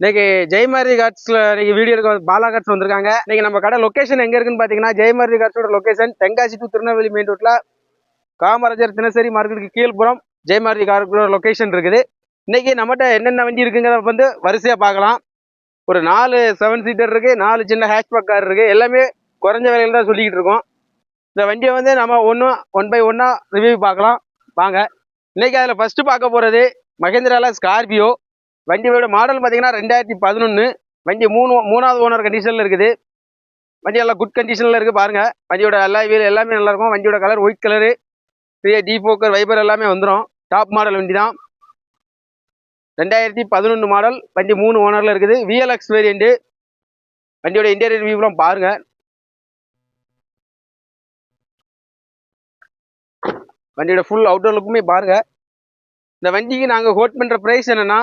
இன்னைக்கு ஜெய்மாரி கார்ட்ஸ்ல இன்னைக்கு வீடியோ எடுக்க பாலா கார்ட்ஸ் வந்திருக்காங்க. இன்னைக்கு நம்ம கடை லொகேஷன் எங்க இருக்குன்னு பாத்தீங்கன்னா Jaimari கார்ட்ஸோட location Tenkasi to Tirunelveli main ரோட்ல காமராஜர் தினசரி மார்க்கெட்டுக்கு கீழ்புறம் ஜெய்மாரி கார்டோட லொகேஷன் இருக்குது. இன்னைக்கு நம்மகிட்ட என்னென்ன வண்டி இருக்குங்கிறத வந்து வரிசையா பார்க்கலாம். ஒரு நாலு செவன் சீட்டர் இருக்கு நாலு சின்ன ஹேஷ்பேக் கார் இருக்கு. எல்லாமே குறைஞ்ச விலையில தான் சொல்லிக்கிட்டு இருக்கோம். இந்த வண்டியை வந்து நம்ம ஒன்று ஒன் பை ஒன்னா ரிவ்யூ பார்க்கலாம். வாங்க. இன்னைக்கு அதில் ஃபர்ஸ்ட் பார்க்க போறது மகேந்திரால ஸ்கார்பியோ வண்டியோட மாடல் பார்த்தீங்கன்னா ரெண்டாயிரத்தி பதினொன்று வண்டி மூணு மூணாவது ஓனர் கண்டிஷனில் இருக்குது. வண்டி எல்லாம் குட் கண்டிஷனில் இருக்குது பாருங்கள் வண்டியோட எல்லா வீல் எல்லாமே நல்லாயிருக்கும் வண்டியோட கலர் ஒயிட் கலரு பெரிய டீபோக்கர் வைபர் எல்லாமே வந்துடும் டாப் மாடல் வண்டி தான் ரெண்டாயிரத்தி பதினொன்று மாடல் வண்டி மூணு ஓனரில் இருக்குது. விஎல்எக்ஸ் வேரியண்ட்டு வண்டியோட இன்டீரியர் வியூலாம் பாருங்கள் வண்டியோட ஃபுல் அவுட்டோர் லுக்குமே பாருங்கள் இந்த வண்டிக்கு நாங்கள் ஹோட் பண்ணுற ப்ரைஸ் என்னன்னா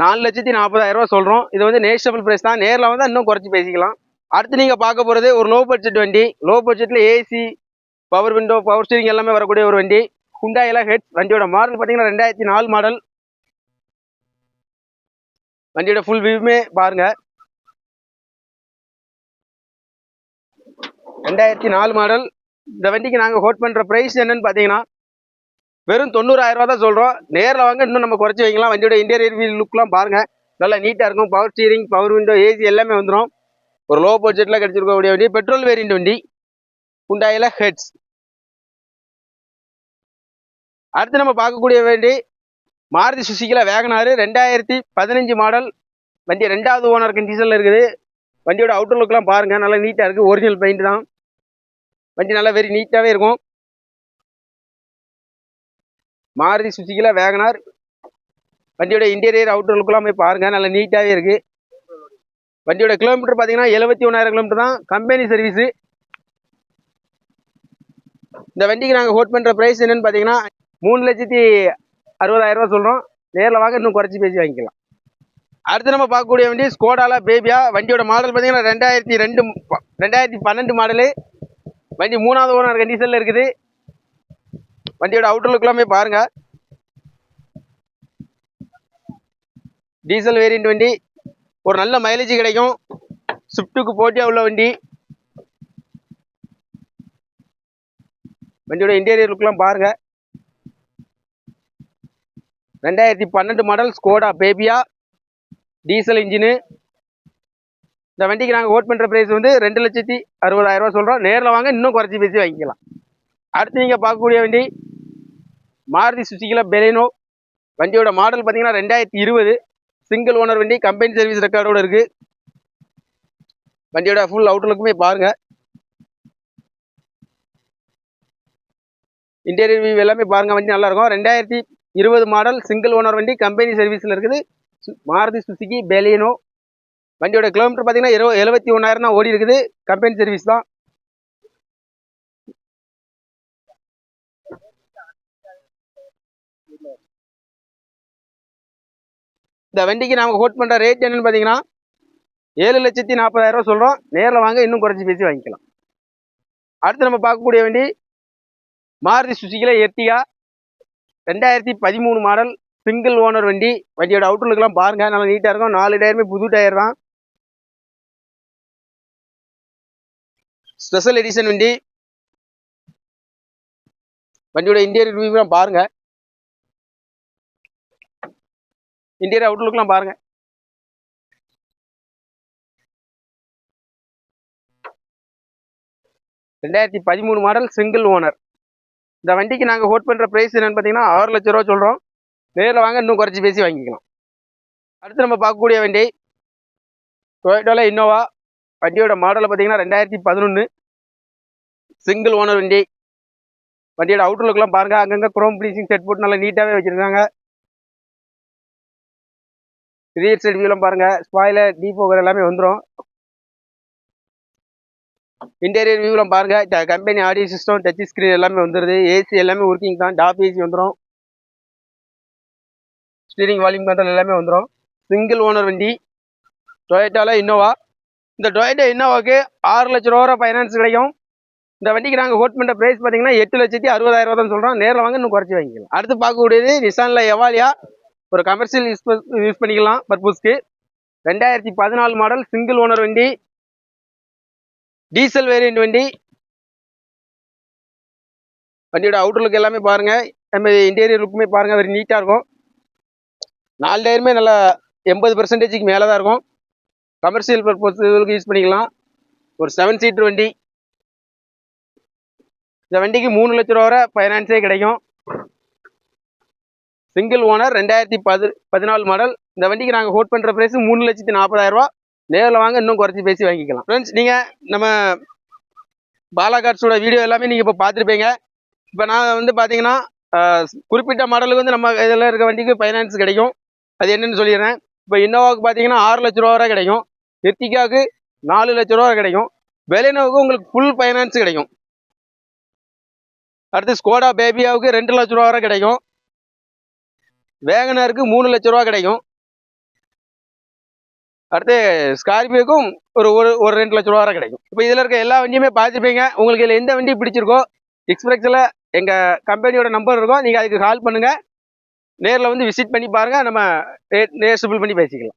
நாலு லட்சத்தி நாற்பதாயிரம் ரூபா சொல்கிறோம் இது வந்து நேஷனபிள் ப்ரைஸ் தான். நேரில் வந்து இன்னும் குறைச்சி பேசிக்கலாம். அடுத்து நீங்கள் பார்க்க போகிறது ஒரு லோ பட்ஜெட் வண்டி. லோ பட்ஜெட்டில் AC power window power steering எல்லாமே வரக்கூடிய ஒரு வண்டி. ஹுண்டாயில ஹெட் வண்டியோட மாடல் பார்த்தீங்கன்னா ரெண்டாயிரத்தி நாலு மாடல் வண்டியோட ஃபுல் வியூமே பாருங்க. ரெண்டாயிரத்தி நாலு மாடல் இந்த வண்டிக்கு நாங்கள் ஹோட் பண்ணுற ப்ரைஸ் என்னன்னு பார்த்தீங்கன்னா வெறும் தொண்ணூறாயிரம் ரூபா தான் சொல்கிறோம் நேரில் வாங்க இன்னும் நம்ம குறைச்சி வைக்கலாம். வண்டியோட இன்டீரியர் வீல் லுக்லாம் பாருங்கள் நல்லா நீட்டாக இருக்கும். Power steering power window AC எல்லாமே வந்துடும் ஒரு லோ பட்ஜெட்டில் கிடச்சிருக்கக்கூடிய வண்டி பெட்ரோல் வேரியண்ட் வண்டி. குண்டாயில் ஹெட்ஸ் அடுத்து நம்ம பார்க்கக்கூடிய வண்டி மாருதி சுசிக்கில் வேகனாரு ரெண்டாயிரத்தி பதினஞ்சு மாடல் வண்டி ரெண்டாவது ஓனர் கண்டிஷனில் இருக்குது. வண்டியோட அவுட்டர் லுக்லாம் பாருங்கள் நல்லா நீட்டாக இருக்குது ஒரிஜினல் பெயிண்ட் தான். வண்டி நல்லா வெரி நீட்டாகவே இருக்கும். மாருதி சுசுக்கில வேகனார். வண்டியோட இன்டீரியர் அவுட்டர் போய் பாருங்கள் நல்லா நீட்டாகவே இருக்குது வண்டியோட கிலோமீட்டர் பார்த்தீங்கன்னா எழுபத்தி ஒன்றாயிரம் கிலோமீட்டர் தான். கம்பெனி சர்வீஸு இந்த வண்டிக்கு நாங்கள் ஹோட் பண்ணுற ப்ரைஸ் என்னென்னு பார்த்தீங்கன்னா மூணு லட்சத்தி அறுபதாயிரரூவா சொல்கிறோம் நேரில் வாங்க இன்னும் குறைச்சி பேசி வாங்கிக்கலாம். அடுத்து நம்ம பார்க்கக்கூடிய வண்டி ஸ்கோடால பேபியா வண்டியோட மாடல் பார்த்தீங்கன்னா ரெண்டாயிரத்தி ரெண்டு ரெண்டாயிரத்தி பன்னெண்டு மாடலு வண்டி மூணாவது ஓனர் கண்டிஷனில் இருக்குது. வண்டியோட அவுட்டர் லுக்லாமே பாருங்க. டீசல் வேரியண்ட் வண்டி. ஒரு நல்ல மைலேஜ் கிடைக்கும். ஸ்விஃப்ட்டுக்கு போட்டியாக உள்ள வண்டி. வண்டியோட இன்டீரியர் லுக்லாம் பாருங்க. ரெண்டாயிரத்தி பன்னெண்டு model Skoda Fabia diesel engine இந்த வண்டிக்கு நாங்கள் ஓட் பண்ணுற ப்ரைஸ் வந்து ரெண்டு லட்சத்தி அறுபதாயிரம் ரூபா சொல்கிறோம் நேரில் வாங்க இன்னும் குறைச்சி பேசி வாங்கிக்கலாம். அடுத்து நீங்கள் பார்க்கக்கூடிய வண்டி மாருதி சுசிகில பெலேனோ வண்டியோட மாடல் பார்த்தீங்கன்னா ரெண்டாயிரத்தி இருபது. சிங்கிள் ஓனர் வண்டி கம்பெனி சர்வீஸ் ரெக்கார்டோடு இருக்குது வண்டியோட ஃபுல் அவுட்லுக்குமே பாருங்கள் இன்டீரியர் வியூ எல்லாமே பாருங்கள் வண்டி நல்லாயிருக்கும் ரெண்டாயிரத்தி இருபது மாடல் சிங்கிள் ஓனர் வண்டி கம்பெனி சர்வீஸில் இருக்குது. சு- மாருதி சுசுகி பெலினோ வண்டியோட கிலோமீட்டர் பார்த்தீங்கன்னா இருபது எழுபத்தி ஒன்றாயிரம் தான் ஓடி இருக்குது. கம்பெனி சர்வீஸ் தான். இந்த வண்டிக்கு நாம் ஹோட் பண்ணுற ரேட் என்னென்னு பார்த்தீங்கன்னா ஏழு லட்சத்தி நாற்பதாயிரரூவா சொல்கிறோம் நேரில் வாங்க இன்னும் குறைச்சி பேசி வாங்கிக்கலாம். அடுத்து நம்ம பார்க்கக்கூடிய வண்டி மாருதி சுசிகில எர்டிகா. ரெண்டாயிரத்தி பதிமூணு மாடல் சிங்கிள் ஓனர் வண்டி. வண்டியோட அவுட்லுக்கெல்லாம் பாருங்கள் நல்லா நீட்டாக இருக்கும். நாலு டயருமே புது டயர் தான். ஸ்பெஷல் எடிஷன் வண்டி. வண்டியோட இன்டீரியர் வியூலாம் பாருங்கள் இன்டீரியர் அவுட்லுக்லாம் பாருங்க. ரெண்டாயிரத்தி பதிமூணு மாடல் சிங்கிள் ஓனர் இந்த வண்டிக்கு நாங்கள் ஹோட் பண்ணுற ப்ரைஸ் என்னென்னு பார்த்தீங்கன்னா ஆறு லட்ச ரூபா சொல்கிறோம் நேரில் வாங்க இன்னும் குறைச்சி பேசி வாங்கிக்கலாம். அடுத்து நம்ம பார்க்கக்கூடிய வண்டி டொயோட்டோல இன்னோவா வண்டியோட மாடலை பார்த்தீங்கன்னா ரெண்டாயிரத்தி பதினொன்று சிங்கிள் ஓனர் வண்டி. வண்டியோட அவுட்லுக்கெலாம் பாருங்க. அங்கங்கே குரோம் ப்ளீச்சிங் செட் போட்டு நல்லா நீட்டாகவே வச்சுருக்காங்க. ரியர் சைடு வியூலாம் பாருங்க. ஸ்பாயிலர் டீபோகர் எல்லாமே வந்துடும் இன்டீரியர் வியூலாம் பாருங்க. Company audio system touch screen எல்லாமே வந்துடுது ஏசி எல்லாமே ஒர்க்கிங் தான். டாப் ஏசி வந்துடும் ஸ்டீரிங் வால்யூம் கண்ட்ரோல் எல்லாமே வந்துடும் சிங்கிள் ஓனர் வண்டி. டொயேட்டால இன்னோவா இந்த டொயேட்டா இன்னோவாக்கு ஆறு லட்ச ரூபா ஃபைனான்ஸ் கிடைக்கும். இந்த வண்டிக்கு நாங்கள் ஹோட் பண்ணுற ப்ரைஸ் பார்த்தீங்கன்னா எட்டு லட்சத்தி அறுபதாயிரம் ரூபா தான் சொல்கிறோம் நேரில் வாங்க இன்னும் குறைச்சி வாங்கிக்கலாம். அடுத்து பார்க்கக்கூடியது நிசானில் எவாலியா ஒரு கமர்ஷியல் யூஸ் யூஸ் பண்ணிக்கலாம் பர்பஸ்க்கு ரெண்டாயிரத்தி பதினாலு மாடல் சிங்கிள் ஓனர் வண்டி. டீசல் வேரியன்ட் வண்டி. வண்டியோட அவுட்டர் லுக் எல்லாமே பாருங்கள் நம்ம இன்டீரியர் லுக்குமே பாருங்கள் வெரி நீட்டாக இருக்கும். நாலு டயருமே நல்லா எண்பது பர்சன்டேஜுக்கு மேலே தான் இருக்கும். கமர்ஷியல் பர்பஸ்களுக்கு யூஸ் பண்ணிக்கலாம். ஒரு செவன் சீட்டர் வண்டி. இந்த வண்டிக்கு மூணு லட்ச ரூபா வரை ஃபைனான்ஸே கிடைக்கும். சிங்கிள் ஓனர் ரெண்டாயிரத்தி பது பதினாலு மாடல். இந்த வண்டிக்கு நாங்கள் ஹோட் பண்ணுற ப்ரைஸ் மூணு லட்சத்தி நாற்பதாயிரரூவா நேரில் வாங்க இன்னும் குறைச்சி பேசி வாங்கிக்கலாம். ஃப்ரெண்ட்ஸ் நீங்கள் நம்ம பாலாகாட்ஸோட வீடியோ எல்லாமே நீங்கள் இப்போ பார்த்துருப்பீங்க. இப்போ நான் வந்து பார்த்தீங்கன்னா குறிப்பிட்ட மாடலுக்கு வந்து நம்ம இதில் இருக்க வண்டிக்கு ஃபைனான்ஸ் கிடைக்கும். அது என்னன்னு சொல்லிடுறேன். இப்போ இன்னோவாவுக்கு பார்த்தீங்கன்னா ஆறு லட்ச ரூபா வரை கிடைக்கும். எர்டிகாவுக்கு நாலு லட்ச ரூபா கிடைக்கும். பெலினோவுக்கு உங்களுக்கு ஃபுல் ஃபைனான்ஸ் கிடைக்கும். அடுத்து ஸ்கோடா பேபியாவுக்கு ரெண்டு லட்ச ரூபா வரை கிடைக்கும். வேகனருக்கு மூணு லட்ச ரூபா கிடைக்கும். அடுத்து ஸ்கார்பியோக்கும் ஒரு ஒரு ஒரு ரெண்டு லட்ச ரூபா வரை கிடைக்கும். இப்போ இதில் இருக்க எல்லா வண்டியுமே பார்த்துருப்பீங்க. உங்களுக்கு இதில் எந்த வண்டி பிடிச்சிருக்கோ எக்ஸ்பிரஸில் எங்கள் கம்பெனியோட நம்பர் இருக்கும் நீங்கள் அதுக்கு கால் பண்ணுங்கள் நேரில் வந்து விசிட் பண்ணி பாருங்கள் நம்ம ரேட் ரேசபிள் பண்ணி பேசிக்கலாம்.